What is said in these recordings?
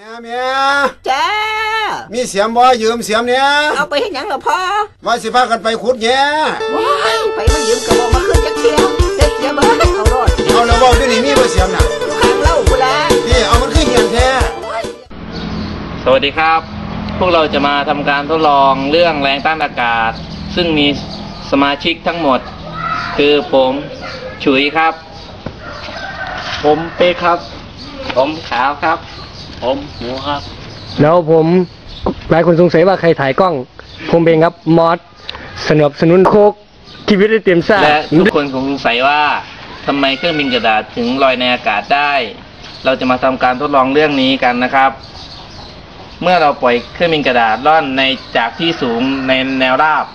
แม่แม่จ้ามีเสียมบ่ยืมเสียมเนี่ยเอาไปให้หยังเหรอพ่อว่าสิพากันไปขุดแง่ว้ายไปมายืมกระบอกมาขึ้นจักเที่ยวเด็กเสียเบิดเอารอดเอาแล้วเว่าอยู่นี่มีบ่เสียมน่ะข้างเล่ากูละพี่เอามันขึ้นเหียนแท้สวัสดีครับ พวกเราจะมาทำการทดลองเรื่องแรงต้านอากาศ ซึ่งมีสมาชิกทั้งหมด คือผมฉุยครับ ผมเป๊กครับ ผมขาวครับ ผมหมูครับ แล้วผมหลายคนสงสัยว่าใครถ่ายกล้อง ผมเองครับมอสสนับสนุนโคกชีวิตได้เต็มซ่าและทุกคนคงสงสัยว่าทำไมเครื่องบินกระดาษถึงลอยในอากาศได้ เราจะมาทำการทดลองเรื่องนี้กันนะครับ เมื่อเราปล่อยเครื่องบินกระดาษล่อนในจากที่สูงในแนวราบ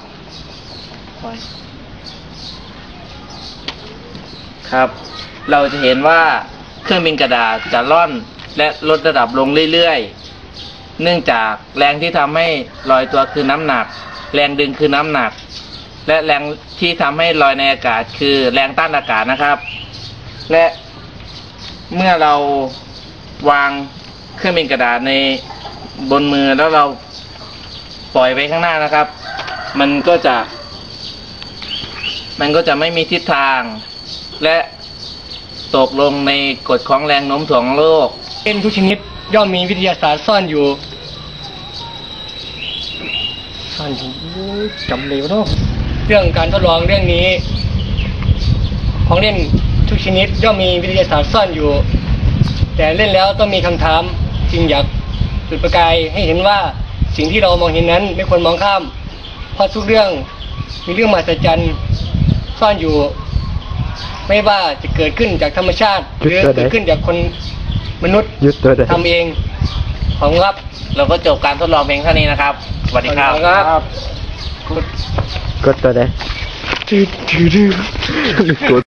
ครับ เราจะเห็นว่าเครื่องบินกระดาษจะล่อน และลดระดับลงเรื่อยๆ เนื่องจากแรงที่ทำให้ลอยตัวคือน้ำหนัก แรงดึงคือน้ำหนัก และแรงที่ทำให้ลอยในอากาศคือแรงต้านอากาศนะครับ และเมื่อเราวางเครื่องบินกระดาษในบนมือแล้วเราปล่อยไปข้างหน้านะครับ มันก็จะ มันก็จะไม่มีทิศทาง และ ตกลงในกฎของแรงโน้มถ่วงโลกเล่นทุกชนิดย่อมมีวิทยาศาสตร์ซ่อนอยู่ซ่อนอยู่จำเลวเนาะเรื่องการทดลองเรื่องนี้ ของเล่นทุกชนิดย่อมมีวิทยาศาสตร์ซ่อนอยู่ แต่เล่นแล้วต้องมีคำถามจึงอยากจุดประกายให้เห็นว่าสิ่งที่เรามองเห็นนั้นไม่ควรมองข้ามเพราะทุกเรื่องมีเรื่องมหัศจรรย์ซ่อนอยู่ ไม่ว่าจะเกิดขึ้นจากธรรมชาติ หรือเกิดขึ้นจากคนมนุษย์ยึดตัวได้ทำเองของครับเราก็จบการทดลองเพียงเท่านี้นะครับสวัสดีครับครับกดตัวได้ดื้อดื้อดื้อกด